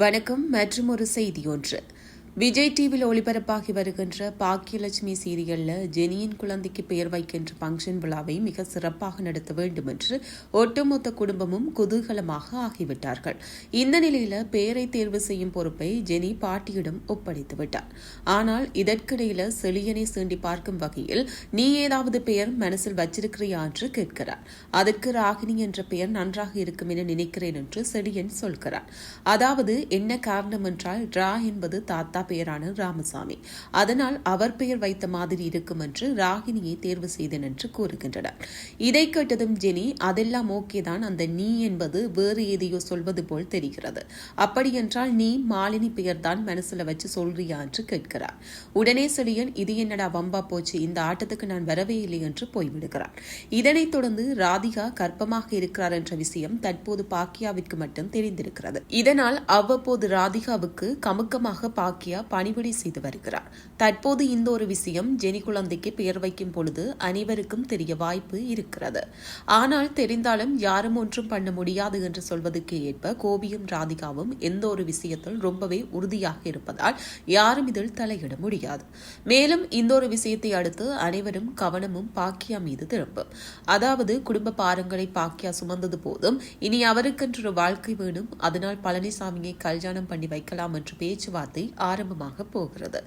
வணக்கம் மற்றும் ஒரு செய்தி ஒன்று. விஜய் டிவியில் ஒளிபரப்பாகி வருகின்ற பாக்கியலட்சுமி சீரியலில் ஜெனியின் குழந்தைக்கு பெயர் வைக்கின்ற பங்கன் விழாவை மிக சிறப்பாக நடத்த வேண்டும் என்று ஒட்டுமொத்த குடும்பமும் குதூகலமாக ஆகிவிட்டார்கள். இந்த நிலையில் பெயரை தேர்வு செய்யும் பொறுப்பை ஜெனி பாட்டியிடம் ஒப்படைத்து விட்டார். ஆனால் இதற்கிடையில செழியனை சீண்டி பார்க்கும் வகையில் நீ ஏதாவது பெயர் மனசில் வச்சிருக்கிறியா? என்று கேட்கிறார். அதற்கு ராகினி என்ற பெயர் நன்றாக இருக்கும் என நினைக்கிறேன் என்று செழியன் சொல்கிறார். அதாவது என்ன காரணம் என்றால் ரா என்பது தாத்தா பெயரான ராமசாமி. அதனால் அவர் பெயர் வைத்த மாதிரி இருக்கும் என்று ராகினியை தேர்வு செய்தேன் என்று கூறுகின்றனர். இதை கேட்டதும் ஜெனி அதெல்லாம் ஓகேதான் அந்த நீ என்பது வேறு எதையோ சொல்வது போல் தெரிகிறது. அப்படியென்றால் நீ மாலினி பெயர்தான் மனசுல வச்சு சொல்றியா? என்று கேட்கிறார். உடனே செழியன் இது என்னடா வம்பா போச்சு? இந்த ஆட்டத்துக்கு நான் வரவே இல்லை என்று போய்விடுகிறார். இதனைத் தொடர்ந்து ராதிகா கர்ப்பமாக இருக்கிறார் என்ற விஷயம் தற்போது பாக்கியாவிற்கு மட்டும் தெரிந்திருக்கிறது. இதனால் அவ்வப்போது ராதிகாவுக்கு கமுக்கமாக பாக்கியா பணிவிடை செய்து வருகிறார். தற்போது இந்த ஒரு விஷயம் ஜெனி குழந்தைக்கு பெயர் வைக்கும் பொழுது அனைவருக்கும் தெரிய வாய்ப்பு இருக்கிறது. ஆனால் தெரிந்தாலும் யாரும் ஒன்றும் பண்ண முடியாது என்று சொல்வதற்கு ஏற்ப கோபியும் ராதிகாவும் எந்த ஒரு விஷயத்தில் ரொம்பவே உறுதியாக இருப்பதால் யாரும் இதில் தலையிட முடியாது. மேலும் இந்த ஒரு விஷயத்தை அடுத்து அனைவரும் கவனமும் பாக்கியா மீது திரும்பும். அதாவது குடும்ப பாரங்களை பாக்கியா சுமந்தது போதும். இனி அவருக்கென்று ஒரு வாழ்க்கை வேணும். அதனால் பழனிசாமியை கல்யாணம் பண்ணி வைக்கலாம் என்று பேச்சுவார்த்தை ஆரம்பமாக போகிறது.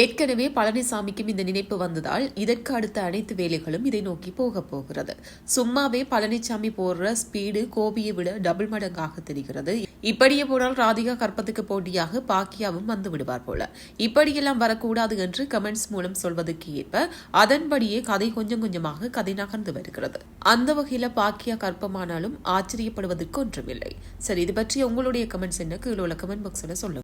ஏற்கனவே பழனிசாமிக்கும் இந்த நினைப்பு வந்ததால் இதற்கு அடுத்த அனைத்து வேலைகளும் இதை நோக்கி போக போகிறது. சும்மாவே பழனிசாமி போடுற ஸ்பீடு கோபியை விட டபுள் மடங்காக தெரிகிறது. இப்படியே போனால் ராதிகா கற்பத்துக்கு போட்டியாக பாக்கியாவும் வந்து விடுவார் போல. இப்படியெல்லாம் வரக்கூடாது என்று கமெண்ட்ஸ் மூலம் சொல்வதற்கு ஏற்ப அதன்படியே கதை கொஞ்சம் கொஞ்சமாக கதை நகர்ந்து வருகிறது. அந்த வகையில பாக்கியா கற்பமானாலும் ஆச்சரியப்படுவதற்கு ஒன்றுமில்லை. சரி இது பற்றி உங்களுடைய கமெண்ட்ஸ் என்ன? கீழே உள்ள கமெண்ட் பாக்ஸ்ல சொல்லுங்க.